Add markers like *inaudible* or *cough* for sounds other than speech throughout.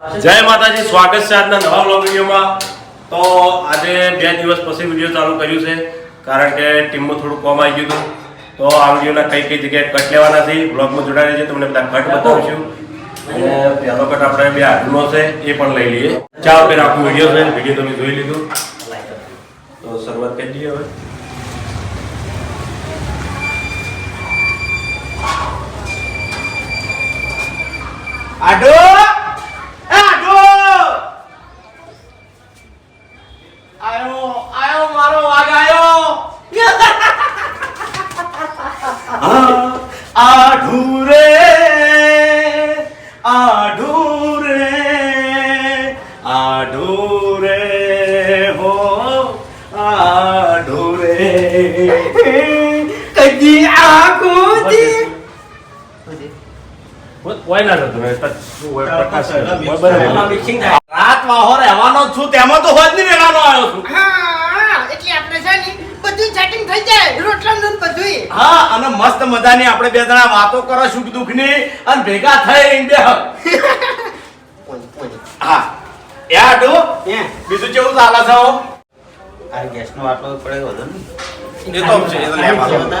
જય માતાજી, સ્વાગત છે આજના નવા બ્લોગ વિડીયોમાં. તો આજે બે દિવસ પછી વીડિયો ચાલુ કર્યું છે, કારણ કે ટીમમાં થોડું કોમ આવી ગયું હતું. તો આ વિડીયોના કઈ કઈ જગ્યાએ કટ લેવાના છે બ્લોગમાં જોડાઈ રહેજો તમને બધા કટ બતાવીશું. અને પહેલો કટ આપણે બે આટલો છે, એ પણ લઈ લઈએ. ચાલો ફેર આખું વીડિયો છે, વીડિયો તમે જોઈ લીધું. તો શરૂઆત કરી દઈએ હવે. આડો! આડો આયો આયો મારો વાઘ આયો આઢુ રે આઢુ રે હો આઢુ રે કોઈ ના થતું ને શું હોય પ્રકાશ હોય બરાબર રાત વાહો રહેવાનો જ છું તેમાં તો હોજ નહીં રહેવાનો આવ્યો છું. એટલે આપણે છે ને બધું સેટિંગ થઈ જાય રોટલા ને હા અને મસ્ત મજાની આપણે બે જણા વાતો કરો સુખ દુઃખની અને ભેગા થઈ બે હા. એ આટુ બીજું કેવું ચાલે છે આ ગેસનો આટલો ને. એ તો છે, એ તો લેવાનો.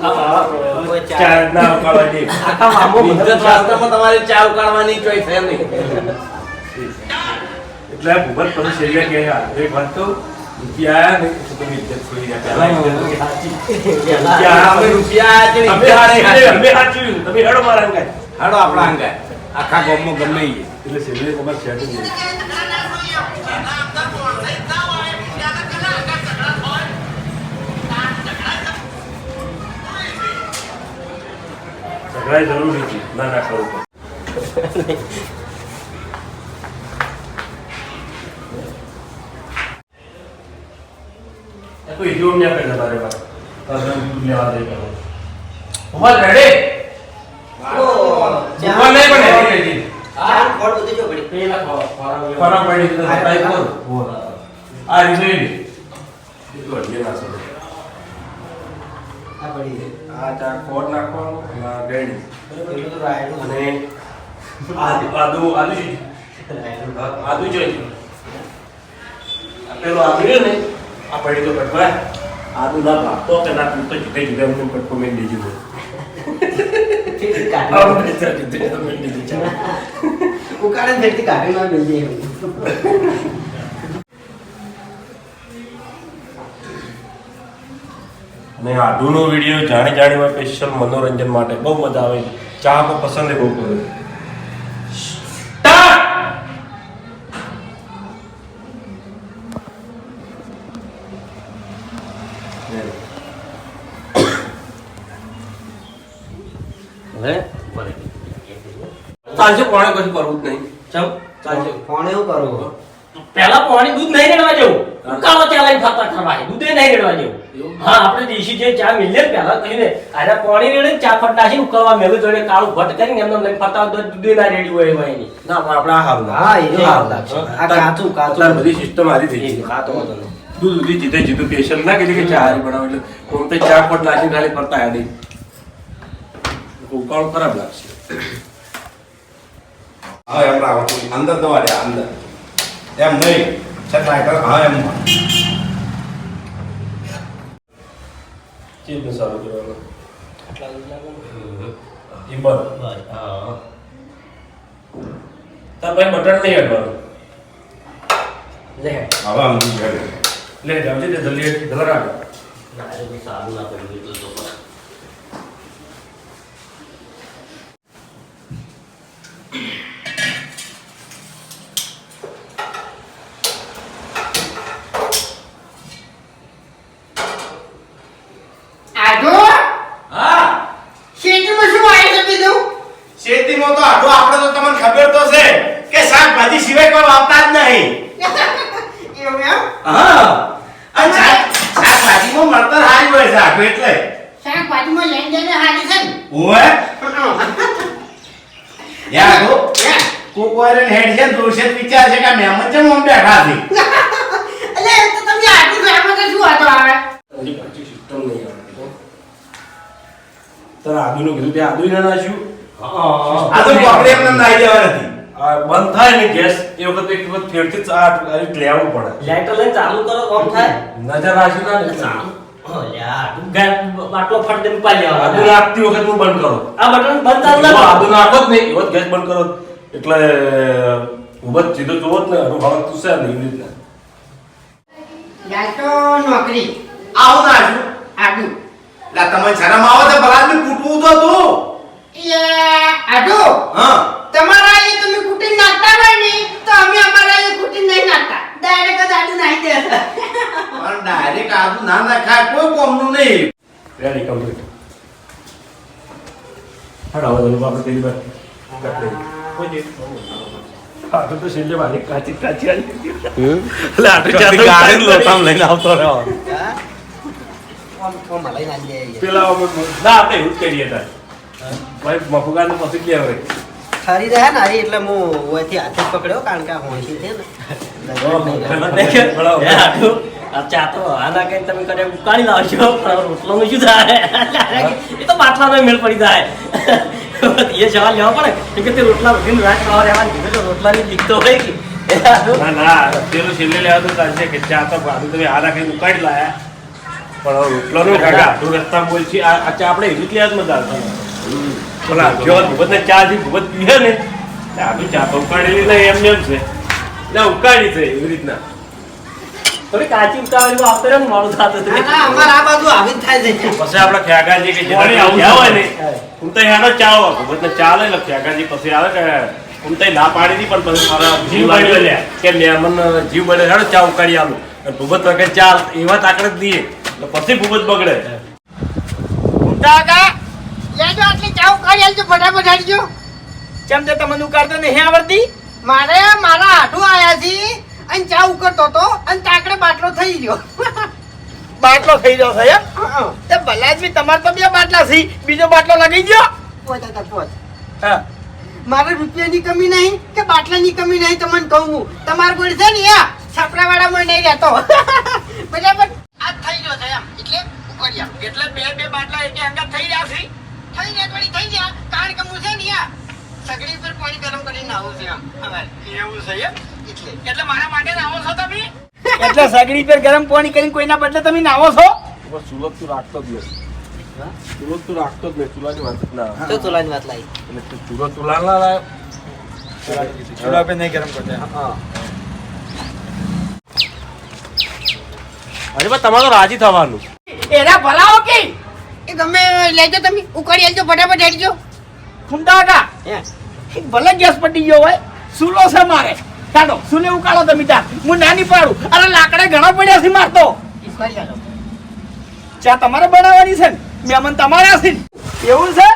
ચાર ના ઉકાળવા દે. ઇજ્જત વાસ્તવમાં તમારી ચા ઉકાળવાની ચોઈસ છે નહીં એટલે આ પછી છેલ્લે કે એક વાત કહું, રૂપિયા ને તમે ઇજ્જત છોડી રહ્યા. પહેલા ઇજ્જત હતી. રૂપિયા અમે. તમે હેડો મારા અંગાય હાડો આપણા અંગાય આખા ગામમાં ગમે. એટલે છેલ્લે તમારે નહીં. ઝઘડાએ જરૂરી છે નાના ખાવ કરવું પડે. એ તો ઈજો અમને આપે જતા રહેવા. તારે દૂધ લેવા જઈ કરો. ઉમર ready? ઉમર નહીં પણ ready રહેજે. ફરક પડી તો ટ્રાય કરો આ રીતે એ તો અડીએ ના આ ચાર કોટ નાખવાનો અને આ ગળી અને આદુ આદુ આદુ આદુ જોઈએ પેલો આદુ રહ્યો ને આ પડી તો કટવા આદુ ના ભાગતો કે ના જુદે એમને કટકો મેં દીધી હોય આ કાઢી ના મેં અને આઢુનો વીડિયો જાણી જાણીમાં સ્પેશિયલ મનોરંજન માટે બહુ મજા આવે. ચા બહુ પસંદ બહુ કરે ચાલશે કોણે કશું કરવું જ નહીં. ચાલશે. પેલા પાણી દૂધ નહીં રેડવા જેવું. ઉકાળો ચા લઈને ફરતા ખરવાય દૂધે નહીં રેડવા જેવું. હા આપણે દેશી જે ચા મિલે પહેલા કહીને આને પાણી રેડે ચા ફટ છે ઉકાળવા મેલું જોડે કાળું ભટ કરીને એમને લઈને ફરતા હોય દૂધે ના રેડી હોય એમાં એની. ના પણ આપણે આ હારું હા, એ લાગશે. આ કાચું, કાચું. બધી. સિસ્ટમ હારી થઈ ગઈ. ખાતો હતો દૂધ દૂધી જીતે જીતું પેશન ના કીધું કે ચા હારી બનાવો એટલે કોણ તો ચા ફટ નાખીને ખાલી ફરતા હેડી ઉકાળો ખરાબ લાગશે. હા એમ રાખો અંદર દવા દે અંદર. એમ નહીં. છે ટ્રાય કર હા એમ ચીજ ને સારું કરવાનું ઈ બંધ તાર ભાઈ બટર નહીં હેડવાનું લે હવે ગયા લે જાવજે જલ્દી જલ્દી રાખ સારું ના કર્યું તો તો મળતર હારી હોય સાહેબ એટલે. સાહેબ બાજુમાં લઈને જઈને હારી છે ઓએ યાર ગો કોકોયરન હેડ છે દોષિત વિચાર છે કે મહેમાન છે મોમ બેઠા છે. એટલે તો તમે આટલું ઘરમાં કે શું હતો આવે? ઓલી પાછી સિસ્ટમ નહીં આવે. તારા આદુનું કીધું તે આદુ ના નાખ્યું? હા આ તો પકડે એમને નાઈ દેવા નથી. બંધ થાય ને ગેસ એ વખત એક વખત ફેરથી આ લેવું પડે. લાઈટર લઈને ચાલુ કરો ઓન થાય? નજર રાખી ના તમે શરમ આવો તો ભલા કૂટવું તો તું. આડું હા. તમારા અહીંયા તમે કુટી નાખતા હોય ને તો અમે અમારા અહીંયા કુટી નહીં નાખતા. ડાયરેક્ટ જ આડું નાખી દેતા પણ ડાયરેક્ટ આદુ ના નાખાય કોઈ કોમનું નહીં. રેડી કમ્પ્લીટ હાડ હવે તો આપણે પેલી વાર કાઢી લઈએ. કોઈ દે. હા, તો તો છેલ્લે મારી કાચી કાચી આવી એટલે આટલી ચાદર ગાડીને લોટામાં લઈને આવતો રહ્યો. પેલા ના આપણે એવું જ કરીએ તાર. ભાઈ મફુગાને પછી લેવરે. ખરી રહ્યા ને એટલે હું ઓયથી હાથે જ પકડ્યો કારણ કે હોંશી છે ને. આ આના કઈ તમે કદાચ ઉકાળી લાવશો. પણ રોટલો નું શું થાય? એ તો બાટલાનો મેળ પડી જાય. એ સવાલ લેવા પડે. કેમ કે તે રોટલા બધીને રાત ખાવા રહેવાની કીધું તો રોટલાની દીકતો હોય કે એ ના ના છેલ્લે લેવા તો ચાલશે કે ચા તો ભાડું તમે આ રાખીને ઉકાળી લાયા. પણ કાકા આટલું રસ્તા બોલ છે આ આ ચા આપણે એવી જ લેવા જ મજા આવતી ભૂપતને ચા થી ભૂપત પીએ ને. એટલે ચા તો ઉકાળેલી નહીં એમ એમ છે. એટલે ઉકાળી છે એવી રીતના. થોડી કાચી ઉતાવળીમાં આવતો રહ્યો ને થતું ના, ના, અમારે આ બાજુ આવી જ થાય છે. પછી આપણા ખ્યાગાજી કે જેના આવું હોય ને હું તો હેડો ચા હોય ભૂપતને ચા લઈ લો ખ્યાગાજી પછી આવે કે હું તો ના પાડી દી પણ પછી મારા જીવ બળ્યો લે કે મહેમાન જીવ બળે હેડો ચા ઉકાળી આલું. ભૂપત વગર ચા એવા તાકડે જ દઈએ પછી ભૂપત બગડે. કાકા લેજો આટલી ચાવ કરી આલજો ફટાફટ હાડજો. કેમ તે તમને ઉકાળતો નહીં આવડતી? મારે મારા આઠું આયા છે અને ચા ઉકળતો તો અને તાકડે બાટલો થઈ ગયો બાટલો થઈ ગયો છે તે ભલા આદમી તમારે તો બે બાટલા છે. બીજો બાટલો લગી ગયો પોતા હતા પોત હા. મારે રૂપિયાની કમી નહીં કે બાટલાની કમી નહીં તમને કહું તમારે કોઈ છે ને યા છાપરાવાળામાં નહીં રહેતો. *laughs* બરાબર? આ થઈ ગયો છે એમ. એટલે ઉકળ્યા એટલે બે બે બાટલા એક અંગત થઈ રહ્યા છે. થઈ ગયા થોડી થઈ ગયા કારણ કે મુસે ને સગડી પર પાણી ગરમ કરી આવું છે આમ એવું છે એટલે. એટલે મારા માટે આવો છો તમે? એટલે સગડી પર ગરમ પાણી કરીને કોઈના બદલે તમે નાવો છો? સુલભ તું રાખતો જ ચૂલો રાખતો જ નહીં. ચૂલાની ચૂલાની વાત લાવી એટલે ચૂલા ના લાવ નહીં ગરમ કરતા. હા. અરે તમારો રાજી થવાનું. એના ભલાઓ કે? એ ગમે લેજો તમે ઉકાળી આલજો ફટાફટ હેડજો. ખુંડાકા ભલે ગેસ પટી ગયો હોય સુલો છે મારે. ચાલો સુલે ઉકાળો તમે તાર હું નાની પાડું. અરે લાકડા ઘણા પડ્યા છે મારતો ચા તમારે બનાવવાની છે ને? મહેમાન તમારે છે? એવું છે?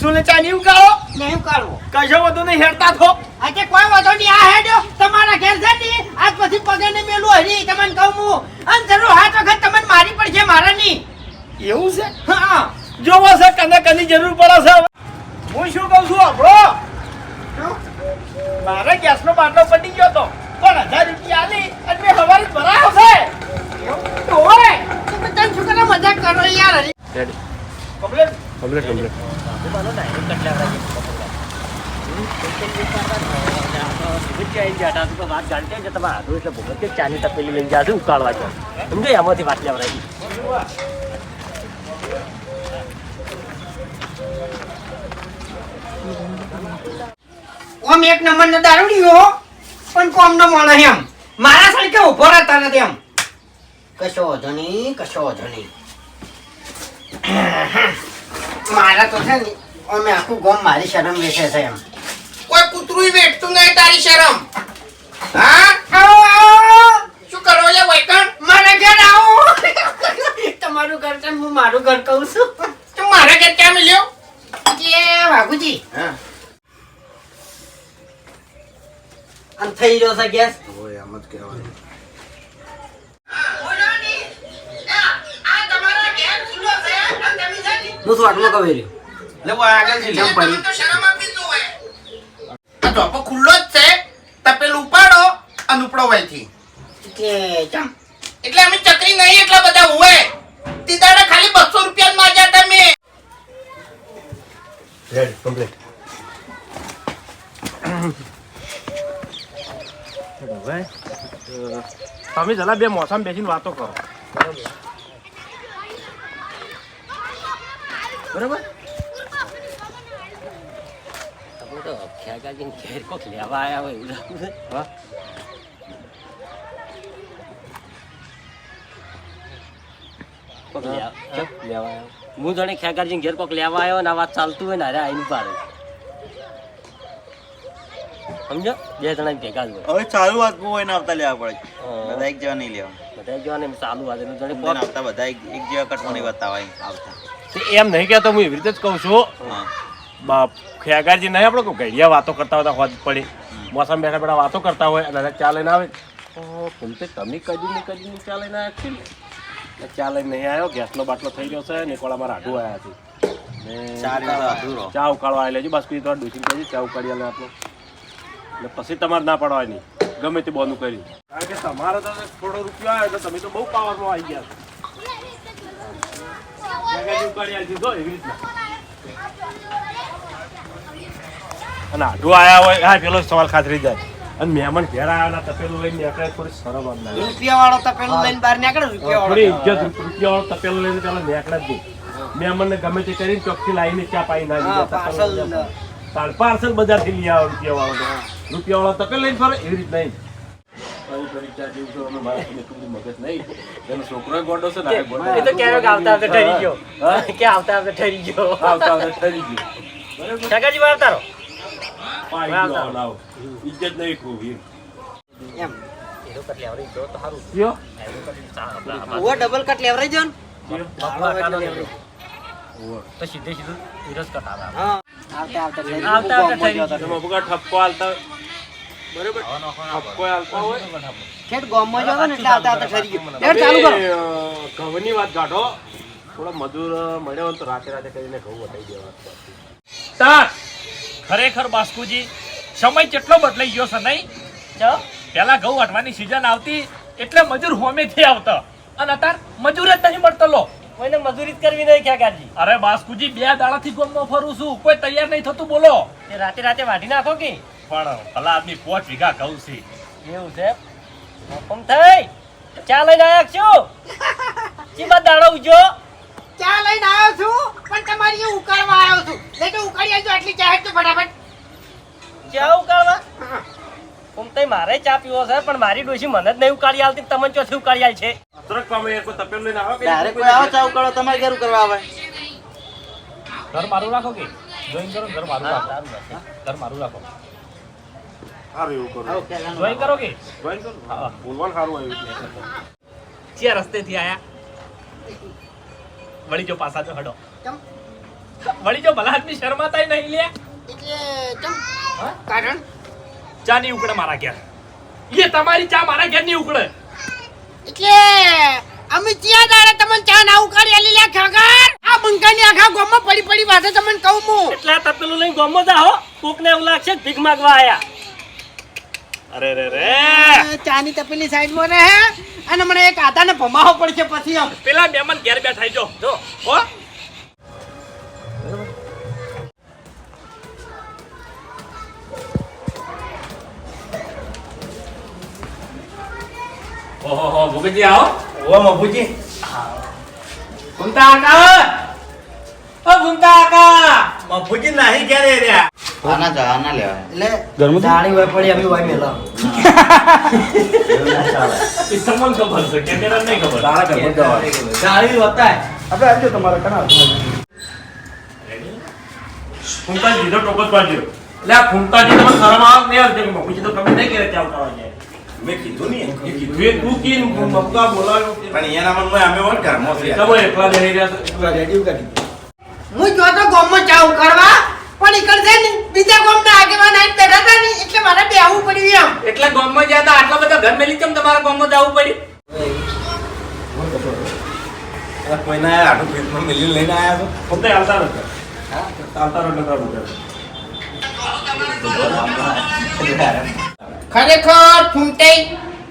સુલે ચા નહીં ઉકાળો? નહીં ઉકાળવો. કશો વધુ નહીં હેરતા થો. આજે કોઈ વાંધો નહીં. આ હેડ્યો તમારા ઘેર છે ને? આજ પછી પગે ને મેલું હરી તમને કહું હું. અને જરૂર હાથ વખત તમને મારી પડશે મારા નહીં એવું છે? હા જોવો છે કને કની જરૂર પડે છે હવે. હું શું કહું છું આપણો મારે ગેસનો બાટલો પડી ગયો તો પણ હજાર રૂપિયા આલી અને મેં સવારે ભરાયો છે. તમે તને શું કરે યાર? રેડી કમ્પ્લેટ કમ્પ્લીટ કમ્પ્લીટ વાત જાણતી જ કે હાથું એટલે ભૂગત કે ચાની તપેલી લઈને જાશે ઉકાળવા જાવ સમજો એમાંથી વાત લેવડાવી એક નંબર નો દારૂડિયો પણ કોમ નો મળે એમ. મારા સળકે ઊભો રહેતા નથી એમ. કશો વાંધો નહીં કશો વાંધો નહીં. મારા તો છે ને અમે આખું ગોમ મારી શરમ વેચે છે એમ. કોઈ કૂતરું વેઠતું નહીં તારી શરમ. હા? આવો આવો શું કરો લે વૈકણ? મારા ઘર આવો. તમારું ઘર છે હું મારું ઘર કહું છું. તો મારા ઘર ક્યાં મળ્યો? જે વાઘુજી. હા. આમ થઈ રહ્યો છે ગેસ? ઓય આમ જ કહેવાનું. હું શું આટલું કવે રહ્યું લે આગળથી લેમ પડી શરમ આપી ખુલ્લો જ છે. તપેલ ઉપાડો અને ઉપડો વયથી એટલે ચમ એટલે અમે ચકરી નહીં એટલા બધા હોય તે દાડા ખાલી બસો રૂપિયા માંગ્યા તમે. રેડી કમ્પ્લીટ હવે તમે જલા બે મોસમ બેસીને વાતો કરો. બરાબર? ઘેર કોક લેવા આવ્યા હોય એવું છે. હા? હું જાણે ખેગારજી ઘેર કોક લેવા આવ્યો ને આ વાત ચાલતું હોય ને અરે આઈને પાડે સમજો બે જણા ભેગા જ હોય. હવે ચાલુ વાત બહુ એને આવતા લેવા પડે. બધા એક જેવા નહીં લેવા. બધા એક જેવા નહીં ચાલુ વાત એટલે જણે બધાને આવતા બધા એક એક જેવા કટવાની નહીં આવે આવતા. એમ નહીં કહેતો હું એવી રીતે જ કહું છું. બાપ ખેગારજી નહીં આપણે કોઈ ઘડિયા વાતો કરતા હોય હોત પડી. મોસમ બેઠા બેઠા વાતો કરતા હોય અને ચા લઈને આવે. ઓ ભૂલતે તમે કદી ને કદી ને ચા લઈને આવ્યા છે ને? ચા લઈને નહીં આવ્યો ગેસનો બાટલો થઈ ગયો છે નિકોળા મારા આડું આવ્યા છે. ચા ઉકાળવા આવી લેજો બસ પછી થોડા ડૂસી કહેજો ચા ઉકાળી આલે આટલો એટલે પછી તમારે ના પડવાની. ગમે તે બોનું કરી. કારણ કે તમારે તો થોડો રૂપિયો આવે તો તમે તો બહુ પાવરમાં આવી ગયા છો. એવી રીતના. અને આઢું આયા હોય હા પેલો સવાલ ખાતરી જાય. અને મહેમાન ઘેર આવ્યા તપેલું લઈને નીકળે થોડી શરમ આમ લાગે. રૂપિયા વાળો તપેલું લઈને બહાર નીકળે રૂપિયા થોડી વાળો ઇજ્જત રૂપિયા વાળો તપેલું લઈને પેલા નીકળે જ નહીં. મહેમાનને ગમે તે કરીને ચોખ્ખી લાવીને ચા પાઈ ના દીધા. તાર પાર્સલ બજારથી લઈ આવો રૂપિયા વાળો. રૂપિયા વાળો તકે લઈને ફરે એવી રીત નહીં. ઇજ્જત નહીં ખૂબ એમ. Double cut leverage. તો સીધે સીધું ઈરજ કટ આવે. આવતા આવતા થઈ ગયું. આવતા આવતા થઈ ગયું. તમે બગા ઠપકો હાલતા બરાબર? ઠપકો હાલતા હોય. ઠેઠ ગામમાં જાવ ને એટલે આવતા આવતા ઠરી ગયું. લેવડ ચાલુ કરો. ઘઉંની વાત કાઢો. થોડો મજૂર મળ્યો તો રાતે રાતે કરીને ઘઉં વટાઈ દેવા. તાર! ખરેખર બાસ્કુજી સમય કેટલો બદલાઈ ગયો છે નહીં? પેલા ઘઉં વાટવાની સિઝન આવતી એટલે મજૂર હોમેથી આવતો. અને અત્યારે મજૂર જ નહીં મળતો લો. કોઈને મજૂરી જ કરવી નહીં ખેગાજી અરે બાસ્કુજી બે દાડાથી ગોમ ફરું છું. કોઈ તૈયાર નહીં થતું બોલો. એ રાતે રાતે વાઢી નાખો કે? પણ ભલા આદમી પોચ વીઘા કહું છે. એવું છે હુકમ થઈ. ચા લઈને આવ્યા છું ચીબા દાડો ઉજો ચા લઈને આવ્યો છું પણ તમારી એ ઉકાળવા આવ્યો છું. નહીં તો ઉકાળી આવજો આટલી ચા તો ફટાફટ. ચા ઉકાળવા? થઈ મારે ચા પીવો છે પણ મારી ડોશી મને જ નહીં ઉકાળી આવતી તમને ચોથી ઉકાળી છે. પામે એક લઈને આવે કે કોઈ આવો ચાવ કરો તમારે ઘર કરવા આવે. ઘર મારું રાખો કે? જોઈન કરો ઘર મારું રાખો. સારું ઘર મારું રાખો. સારું એવું કરું. જોઈન કરો કે? જોઈન કરું. હા બોલવાનું સારું આવ્યું એટલે ક્યાં રસ્તેથી આયા. વળી જો પાછા જો હડો. વળી જો ભલા આદમી શરમાતાય નહીં લે એટલે ચમ. કારણ ચા નહીં ઉકળે મારા ઘેર. એ તમારી ચા મારા ઘેર નહીં ઉકળે. એટલે અમે ત્યાં દાડે તમને ચા ના ઉકાળી આલી લે ખાગર. આ બંકાની આખા ગોમમાં પડી પડી વાસે તમને કહું હું. એટલે તપેલું લઈને ગમો જાઓ કોકને એવું લાગશે ભીખ માંગવા આયા. અરે રે રે ચાની તપેલી સાઈડમાં રહે. અને મને એક આધાને ભમાવો પડશે પછી આમ. પેલા મહેમાન ઘેર બેઠાઈ જો જો. હો. ઓહો હો ભૂપતજી આવો ઓ મફુજી ઘૂમતા આકા ઓ ઘૂમતા આકા મફુજી નહીં ક્યારે રહ્યા આના જા આના લેવા એટલે દાણી હોય પડી અમે હોય મેલો ના એ તમને ખબર છે કેમેરા નહીં ખબર ઘરમાં જવાનું. દાણી હોતા આપણે આવજો તમારા કના ફૂંકાજી દીધો ટોકસ પાડજો એટલે આ ફૂંકાજી તમે શરમ આવે નહીં આવતી કે તો તમે નહીં કરે ત્યાં ઉતારવા જાય મેં કીધું નહીં એ કીધું. એ તું કી મમ્મા બોલાવ્યો પણ એના મનમાં અમે વોટ ઘરમાં છે તમે એકલા બેહી રહ્યા છો હું જો તો ગામમાં ચા ઉકાળવા પણ ઈકડ છે ને બીજા ગામના આગેવાન આવીને બેઠા હતા ને એટલે મારે બેહવું પડ્યું એમ. એટલે ગામમાં જ્યાં હતા આટલા બધા ઘર મેલી કેમ તમારા ગામમાં જવું પડ્યું? કોઈના આટલું પેટમાં મિલી લઈને આવ્યા છો? ફક્ત આવતા રહો. હાલતા રહો એટલે તારું કરે. ખરેખર ફૂમતાઈ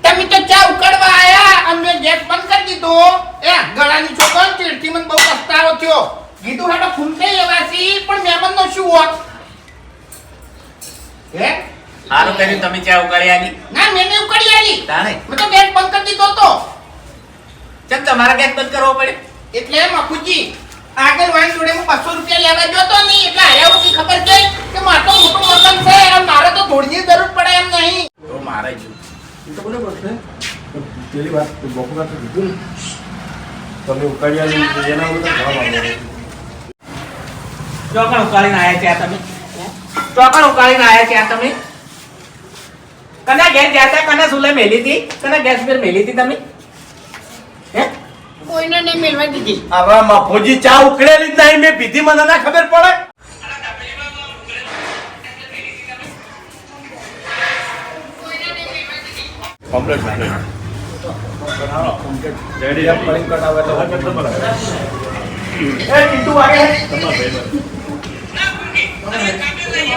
તમે તો ચા ઉકળવા આયા અને મેં ગેસ બંધ કરી દીધો. એ ગળાની છોકરો ચીડથી મને બહુ પસ્તાવો થયો. કીધું હાડો ફૂમતાઈ એવાસી પણ મહેમાનનો શું હોત? હે? સારું કર્યું તમે ચા ઉકાળી આલી. ના મેં ને ઉકળી આલી. તાણે? મેં તો ગેસ બંધ કરી દીધો તો. ચમ તમારા ગેસ બંધ કરવો પડે? એટલે મફુજી આગળ વાન જોડે હું બસો રૂપિયા લેવા જોતો નહીં એટલે આયા હોતી ખબર છે કે મારતો મોટો મકાન છે અને મારે તો ધોળની જરૂર પડે એમ નહીં. તો મારે જ. એ તો બરાબર છે પેલી વાત બપોરા તો કીધું તમે ઉકાળ્યા એના બધા ભાવ આવે ચોકણ ઉકાળીને આયા છે તમે? ચોકણ ઉકાળીને આયા છે તમે? કના ગેસ જાતા કના સુલે મેલી હતી? કના ગેસ પર મેલી હતી તમે? હે? કોઈને નહીં મેળવા દીધી. હવે મફોજી ચા ઉકળેલી જ નહીં મેં પીધી મને ના ખબર પડે. કમ્પ્લીટ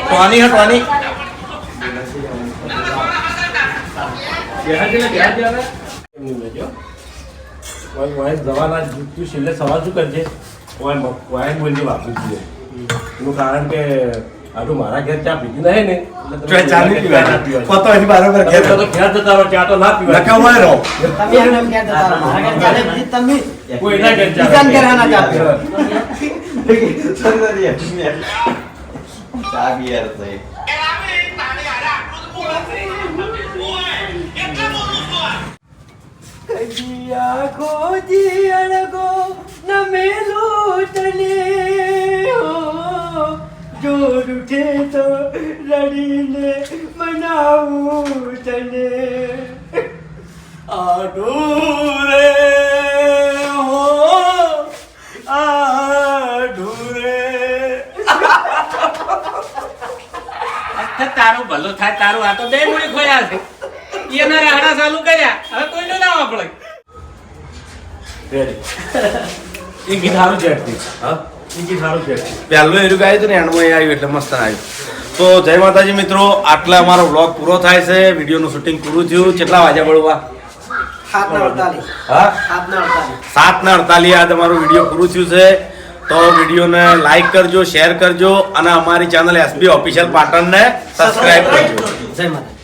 ટોની હે ટોની એમની મેજો કોઈ જવાના તું છેલ્લે સવાલ શું કરજે? કોઈ કોઈ બોલજી વાપરી એનું કારણ કે આટલું મારા ઘેર ચા પીધી નહીં ને. ચા પીવાની. પતો એની બરાબર ઘેર. તમે તો ઘેર જતા રહો ચા તો ના પીવાય નકામાં રહો તમે એમ એમ કહેતા હતા, મારા ઘેર ચાલે બધી તમે કોઈના ઘેર ચા બીજાના ઘેર આના ચા પીવો. ચા બિયર થઈ આખો જી અળગો, નમેલું તને. હો જોર ઉઠે તો રડીને મનાવું તને. આડુરે હો આડુરે તારું ભલું થાય, તારું આ તો બે મૂડી ખોયા છે. એના રાહડા ચાલુ કર્યા. હવે કોઈનું ના વાપરે. *laughs* રેડી એ ગીત સારું છે હા? એ ગીત સારું છે actually. પહેલું એરું ગાયું હતું ને એન્ડમાં એ આવ્યું એટલે મસ્ત આવ્યું. તો જય માતાજી મિત્રો આટલે અમારો વ્લોગ પૂરો થાય છે. વિડીયોનું શૂટિંગ પૂરું થયું. કેટલા વાગ્યા બળવા? હા? સાતના અડતાલીસ. સાત ને અડતાલીસ આ તમારું વીડિયો પૂરું થયું છે. તો વિડીયોને લાઈક કરજો શેર કરજો અને અમારી ચેનલ એસબી ઓફિશિયલ પાટણને સબસ્ક્રાઇબ કરજો. જય માતા